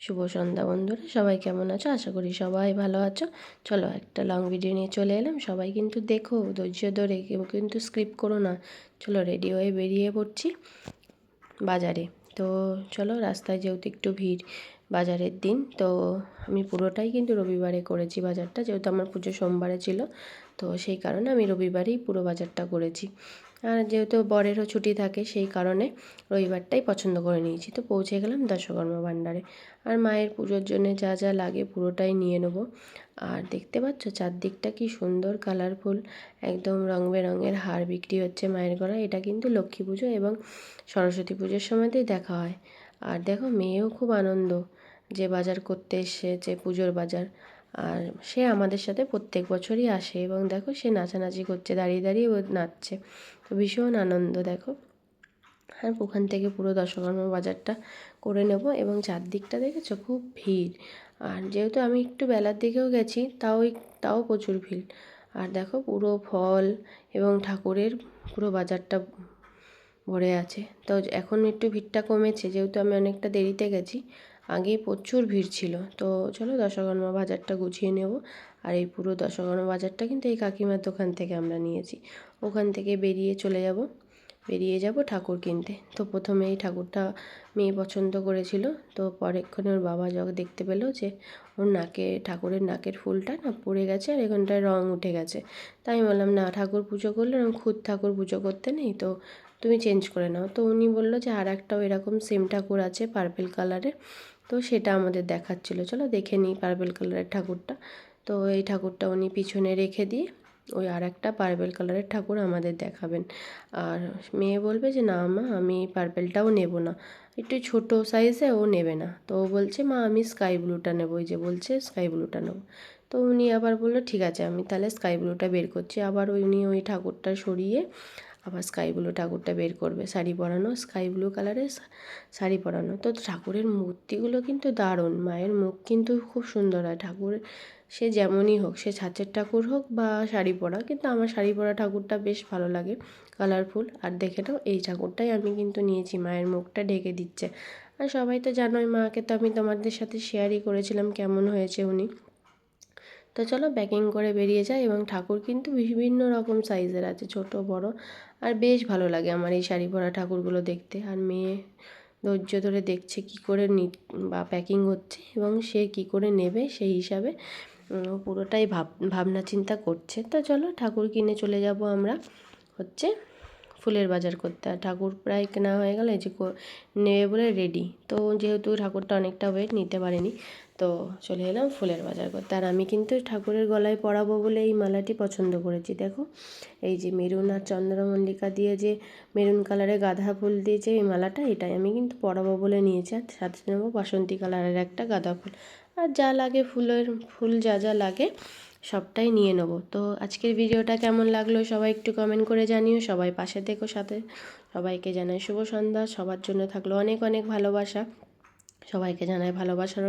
শুভ সন্ধ্যা বন্ধুরা, সবাই কেমন আছো? আশা করি সবাই ভালো আছো। চলো একটা লং ভিডিও নিয়ে চলে এলাম। সবাই কিন্তু দেখো, ধৈর্য ধরে কেউ কিন্তু স্ক্রিপ্ট করো না। চলো রেডি হয়ে বেরিয়ে পড়ছি বাজারে। তো চলো রাস্তায় যেহেতু একটু ভিড় বাজারের দিন, তো আমি পুরোটাই কিন্তু রবিবারে করেছি বাজারটা। যেহেতু আমার পুজো সোমবারে ছিল, তো সেই কারণে আমি রবিবারেই পুরো বাজারটা করেছি। আর যেহেতু বরেরও ছুটি থাকে, সেই কারণে রবিবারটাই পছন্দ করে নিয়েছি। তো পৌঁছে গেলাম দশকর্মা ভাণ্ডারে। আর মায়ের পুজোর জন্য যা যা লাগে পুরোটাই নিয়ে নেব। আর দেখতে পাচ্ছ চারদিকটা কি সুন্দর কালারফুল, একদম রং বেরঙের হার বিক্রি হচ্ছে মায়ের গড়ায় এটা কিন্তু লক্ষ্মী পুজো এবং সরস্বতী পুজোর সময়তেই দেখা হয়। আর দেখো মেয়েও খুব আনন্দ যে বাজার করতে এসেছে, পুজোর বাজার। আর সে আমাদের সাথে প্রত্যেক বছরই আসে এবং দেখো সে নাচানাচি করছে, দাঁড়িয়ে দাঁড়িয়ে ও নাচছে। তো ভীষণ আনন্দ, দেখো। আর ওখান থেকে পুরো দশকর্মা বাজারটা করে নেব এবং চারদিকটা দেখেছ? খুব ভিড়। আর যেহেতু আমি একটু বেলার দিকেও গেছি, তাও তাও প্রচুর ভিড়। আর দেখো পুরো ফল এবং ঠাকুরের পুরো বাজারটা ভরে আছে। তো এখন একটু ভিড়টা কমেছে, যেহেতু আমি অনেকটা দেরিতে গেছি। আগে প্রচুর ভিড় ছিল। তো চলো দশকর্মা বাজারটা গুছিয়ে নেব। আর এই পুরো দশকর্মা বাজারটা কিন্তু এই কাকিমার দোকান থেকে আমরা নিয়েছি। ওখান থেকে বেরিয়ে চলে যাব। বেরিয়ে যাব ঠাকুর কিনতে। তো প্রথমে এই ঠাকুরটা মেয়ে পছন্দ করেছিল। তো পরেক্ষণে ওর বাবা যখন দেখতে পেল যে ওর নাকে, ঠাকুরের নাকের ফুলটা না পড়ে গেছে আর এখানটায় রং উঠে গেছে। তাই আমি বললাম, না, ঠাকুর পুজো করলে ওরকম খুদ ঠাকুর পুজো করতে নেই, তো তুমি চেঞ্জ করে নাও। তো উনি বলল যে, আর একটাও এরকম সেম ঠাকুর আছে পার্পেল কালারের তো সেটা আমাদের দেখাচ্ছিলো। চলো দেখে নিই পার্পেল কালারের ঠাকুরটা। তো এই ঠাকুরটা উনি পিছনে রেখে দিয়ে ওই আর একটা পার্পেল কালারের ঠাকুর আমাদের দেখাবেন। আর মেয়ে বলবে যে, না মা, আমি পার্পেলটাও নেব না। একটু ছোটো সাইজে ও নেবে না। তো ও বলছে, মা, আমি স্কাই ব্লুটা নেব। ওই যে বলছে স্কাই ব্লুটা নেব। তো উনি আবার বলল, ঠিক আছে, আমি তাহলে স্কাই ব্লুটা বের করছি। আবার উনি ওই ঠাকুরটা সরিয়ে আবার স্কাই ব্লু ঠাকুরটা বের করবে। শাড়ি পরানো স্কাই ব্লু কালারের শাড়ি পরানো। তো ঠাকুরের মূর্তিগুলো কিন্তু দারুণ। মায়ের মুখ কিন্তু খুব সুন্দর হয়। ঠাকুর সে যেমনই হোক, সে ছাঁচের ঠাকুর হোক বা শাড়ি পরা, কিন্তু আমার শাড়ি পরা ঠাকুরটা বেশ ভালো লাগে কালারফুল আর দেখে নাও, এই ঠাকুরটাই আমি কিন্তু নিয়েছি। মায়ের মুখটা ঢেকে দিচ্ছে। আর সবাই তো জানোই, মাকে তো আমি তোমাদের সাথে শেয়ারই করেছিলাম, কেমন হয়েছে উনি। তো চলো প্যাকিং করে বেরিয়ে যায় এবং ঠাকুর কিন্তু বিভিন্ন রকম সাইজের আছে, ছোট, বড়। আর বেশ ভালো লাগে আমার এই শাড়ি পরা ঠাকুরগুলো দেখতে। আর মেয়ে ধৈর্য ধরে দেখছে কি করে নি বা প্যাকিং হচ্ছে এবং সে কি করে নেবে সেই হিসাবে পুরোটাই ভাব ভাবনা চিন্তা করছে। তো চলো ঠাকুর কিনে চলে যাব আমরা। হচ্ছে ফুলের বাজার করতে। আর ঠাকুর প্রায় কেনা হয়ে গেলে যে নেবে বলে রেডি তো যেহেতু ঠাকুরটা অনেকটা ওয়েট নিতে পারেনি, তো চলে এলাম ফুলের বাজার করতে। আর আমি কিন্তু ঠাকুরের গলায় পরাবো বলে এই মালাটি পছন্দ করেছি। দেখো, এই যে মেরুন আর চন্দ্রমল্লিকা দিয়ে যে মেরুন কালারে গাঁদা ফুল দিয়েছে এই মালাটা, এটাই আমি কিন্তু পরাবো বলে নিয়েছি। আর সাথে নেব বাসন্তী কালারের একটা গাঁদা ফুল। আর যা লাগে ফুলের, ফুল যা যা লাগে সবটাই নিয়ে নেব। তো আজকের ভিডিওটা কেমন লাগল সবাই একটু কমেন্ট করে জানিও। সবাই পাশে থেকো সাথে। সবাইকে জানাই শুভ সন্ধ্যা। সবার জন্য থাকল অনেক অনেক ভালোবাসা। সবাইকে জানাই ভালোবাসার